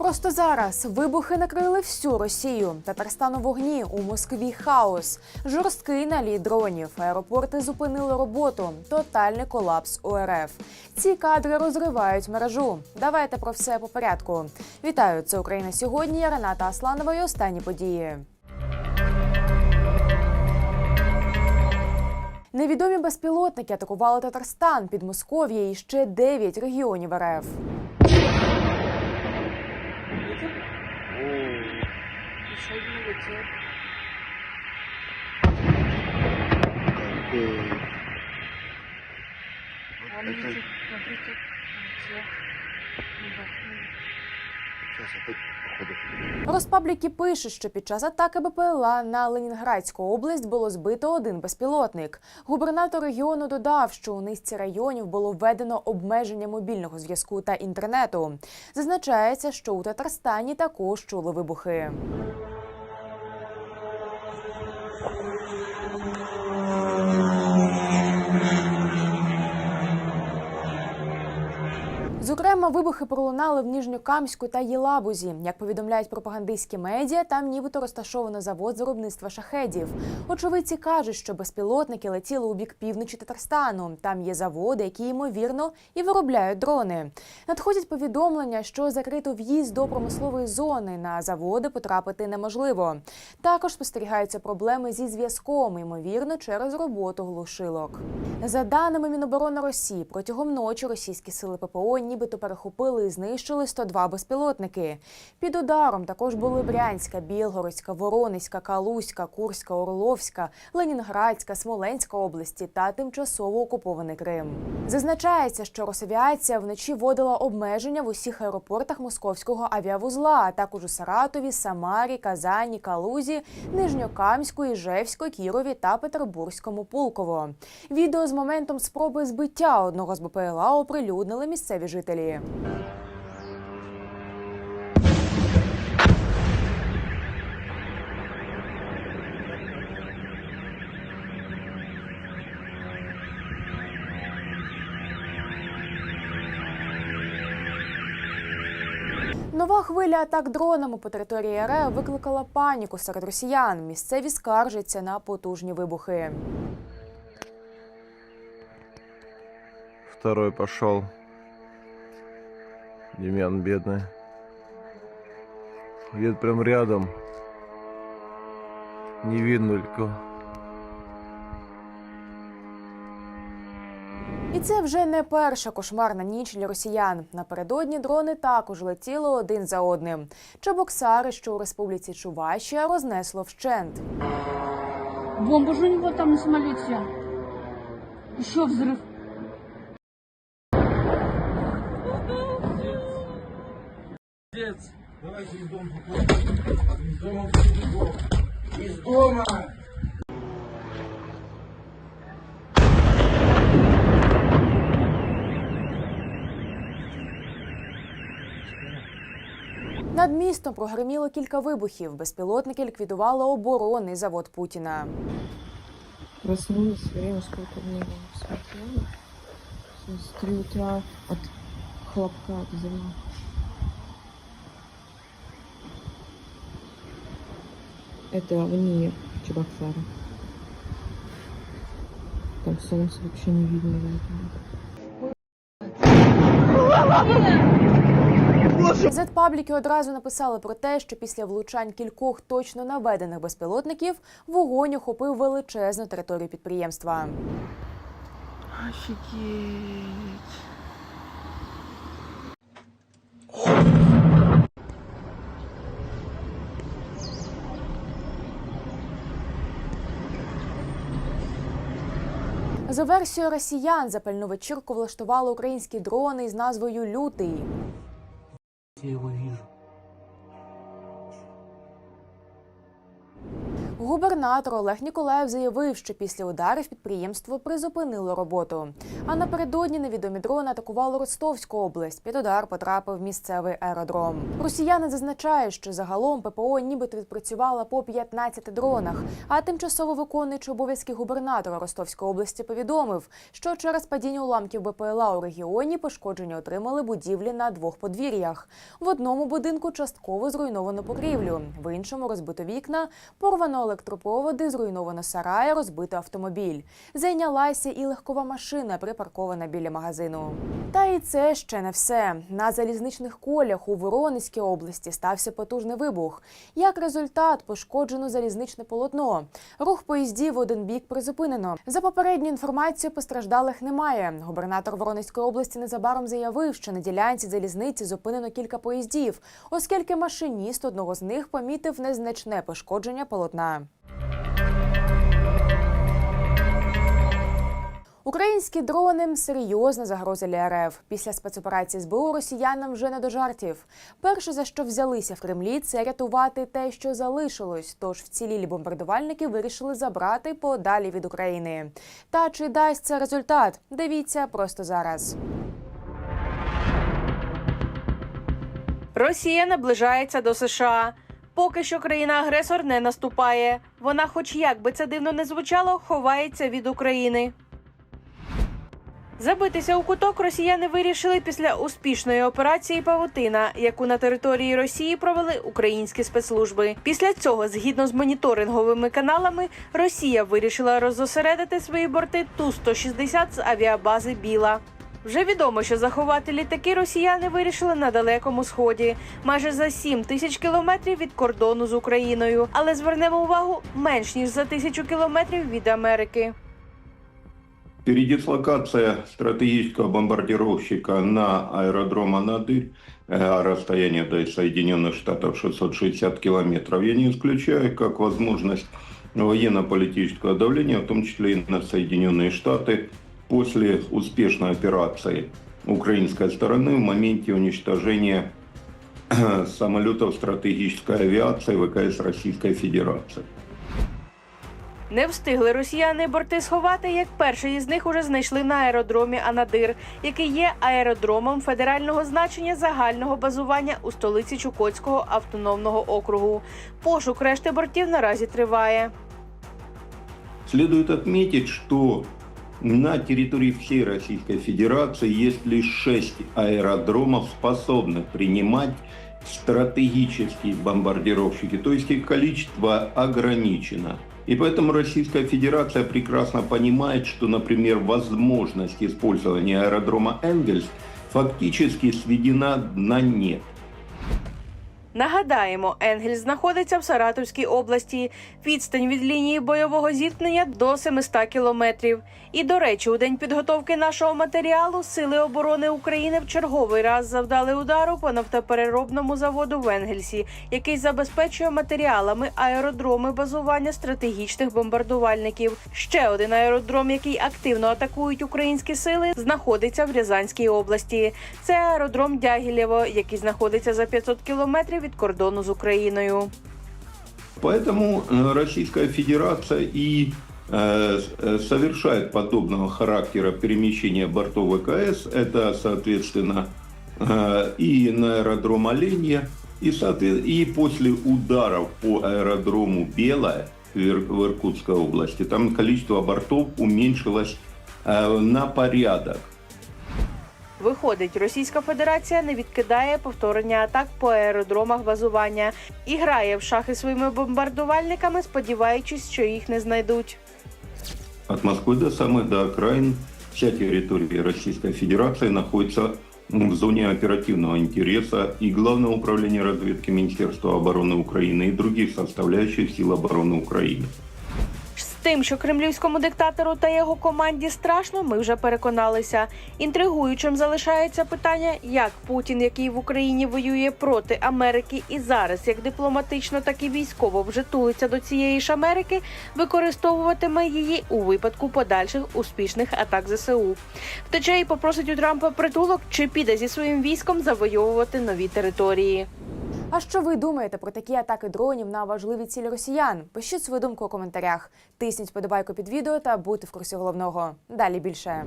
Просто зараз вибухи накрили всю Росію. Татарстан у вогні у Москві хаос, жорсткий наліт дронів. Аеропорти зупинили роботу. Тотальний колапс у РФ. Ці кадри розривають мережу. Давайте про все по порядку. Вітаю, це Україна сьогодні. Я Рената Асланова і останні події. Невідомі безпілотники атакували Татарстан, Підмосков'я і ще 9 регіонів РФ. sair do negócio. Oke. Okay. Okay. Розпабліки пише, що під час атаки БПЛА на Ленінградську область було збито один безпілотник. Губернатор регіону додав, що у низці районів було введено обмеження мобільного зв'язку та інтернету. Зазначається, що у Татарстані також чули вибухи. Вибухи пролунали в Ніжньокамську та Єлабузі. Як повідомляють пропагандистські медіа, там нібито розташовано завод виробництва шахедів. Очевидці кажуть, що безпілотники летіли у бік півночі Татарстану. Там є заводи, які ймовірно і виробляють дрони. Надходять повідомлення, що закрито в'їзд до промислової зони. На заводи потрапити неможливо. Також спостерігаються проблеми зі зв'язком, ймовірно, через роботу глушилок. За даними Міноборони Росії, протягом ночі російські сили ППО нібито перехопили і знищили 102 безпілотники. Під ударом також були Брянська, Білгородська, Воронезька, Калузька, Курська, Орловська, Ленінградська, Смоленська області та тимчасово окупований Крим. Зазначається, що Росавіація вночі вводила обмеження в усіх аеропортах московського авіавузла, а також у Саратові, Самарі, Казані, Калузі, Нижньокамську, Іжевську, Кірові та Петербурзькому Пулково. Відео з моментом спроби збиття одного з БПЛА оприлюднили місцеві жителі. Нова хвиля атак дронами по території РФ викликала паніку серед росіян. Місцеві скаржаться на потужні вибухи. Второй пошел. Демьян бедный. Где-то прям рядом. Не видно легко. І це вже не перша кошмарна ніч для росіян. Напередодні дрони також летіли один за одним. Чебоксари, що у республіці Чувашія, рознесло вщент. Бомба же у него там на самолете. Еще взрыв. Над містом прогреміло кілька вибухів. Безпілотники ліквідували оборонний завод Путіна. Проснулась, время сколько мне смотрела. С 3 утра от хлопка от взрыва. Это вне Чебоксара. Там солнце вообще не видно. Зетпабліки одразу написали про те, що після влучань кількох точно наведених безпілотників вогонь охопив величезну територію підприємства. Офигеть. За версією росіян, запальну вечірку влаштували українські дрони із назвою Лютий. Я його вижу. Губернатор Олег Ніколаєв заявив, що після ударів підприємство призупинило роботу. А напередодні невідомі дрони атакували Ростовську область. Під удар потрапив місцевий аеродром. Росіяни зазначають, що загалом ППО нібито відпрацювала по 15 дронах. А тимчасово виконуючий обов'язки губернатора Ростовської області повідомив, що через падіння уламків БПЛА у регіоні пошкодження отримали будівлі на двох подвір'ях. В одному будинку частково зруйновано покрівлю, в іншому розбито вікна, порвано електропроводи, зруйновано сарай, розбито автомобіль. Зайнялася і легкова машина, припаркована біля магазину. Та і це ще не все. На залізничних колях у Воронезькій області стався потужний вибух. Як результат, пошкоджено залізничне полотно. Рух поїздів в один бік призупинено. За попередню інформацію постраждалих немає. Губернатор Воронезької області незабаром заявив, що на ділянці залізниці зупинено кілька поїздів, оскільки машиніст одного з них помітив незначне пошкодження полотна. Українські дрони серйозна загроза для РФ. Після спецоперації СБУ росіянам вже не до жартів. Перше за що взялися в Кремлі, це рятувати те, що залишилось. Тож вцілілі бомбардувальники вирішили забрати подалі від України. Та чи дасть це результат? Дивіться просто зараз. Росія наближається до США. Поки що країна-агресор не наступає. Вона, хоч як би це дивно не звучало, ховається від України. Забитися у куток росіяни вирішили після успішної операції Павутина, яку на території Росії провели українські спецслужби. Після цього, згідно з моніторинговими каналами, Росія вирішила роззосередити свої борти Ту-160 з авіабази Біла. Вже відомо, що заховати літаки росіяни вирішили на далекому сході, майже за 7 тисяч кілометрів від кордону з Україною. Але звернемо увагу менш ніж за тисячу кілометрів від Америки. Передислокация стратегического бомбардировщика на аэродром Анадырь, э, а расстояние до Соединенных Штатов 660 километров, я не исключаю как возможность военно-политического давления, в том числе и на Соединенные Штаты, после успешной операции украинской стороны в моменте уничтожения э, самолетов стратегической авиации ВКС Российской Федерации. Не встигли росіяни борти сховати, як перший із них уже знайшли на аеродромі Анадир, який є аеродромом федерального значення загального базування у столиці Чукотського автономного округу. Пошук решти бортів наразі триває. Следует отметить, что на территории всей Российской Федерации есть лишь шесть аэродромов, способных принимать стратегические бомбардировщики, то есть их ограничено. И поэтому Российская Федерация прекрасно понимает, что, например, возможность использования аэродрома Энгельс фактически сведена на нет. Нагадаємо, Енгель знаходиться в Саратовській області. Відстань від лінії бойового зіткнення до 700 кілометрів. І до речі, у день підготовки нашого матеріалу Сили оборони України в черговий раз завдали удару по нафтопереробному заводу в Енгельсі, який забезпечує матеріалами аеродроми базування стратегічних бомбардувальників. Ще один аеродром, який активно атакують українські сили, знаходиться в Рязанській області. Це аеродром Дягілєво, який знаходиться за 500 кілометрів від кордону з Україною. Поэтому э, Российская Федерация и э, э, совершает подобного характера перемещения бортов ВКС. Это, соответственно, э, и на аэродром Оленья, и, соответ- и после ударов по аэродрому Белая в Ир- в Иркутской области, там количество бортов уменьшилось э, на порядок. Виходить, Російська Федерація не відкидає повторення атак по аеродромах базування і грає в шахи своїми бомбардувальниками, сподіваючись, що їх не знайдуть. От Москвы до самых до окраин вся территория Российской Федерации находится м, в зоне оперативного интереса и Главного управления разведки Министерства обороны Украины и других составляющих сил обороны Украины. Тим, що кремлівському диктатору та його команді страшно, ми вже переконалися. Інтригуючим залишається питання, як Путін, який в Україні воює проти Америки, і зараз як дипломатично, так і військово вже тулиться до цієї ж Америки, використовуватиме її у випадку подальших успішних атак ЗСУ. Втече і попросить у Трампа притулок, чи піде зі своїм військом завойовувати нові території. А що ви думаєте про такі атаки дронів на важливі цілі росіян? Пишіть свою думку у коментарях. Тисніть подобайку під відео та будьте в курсі головного. Далі більше.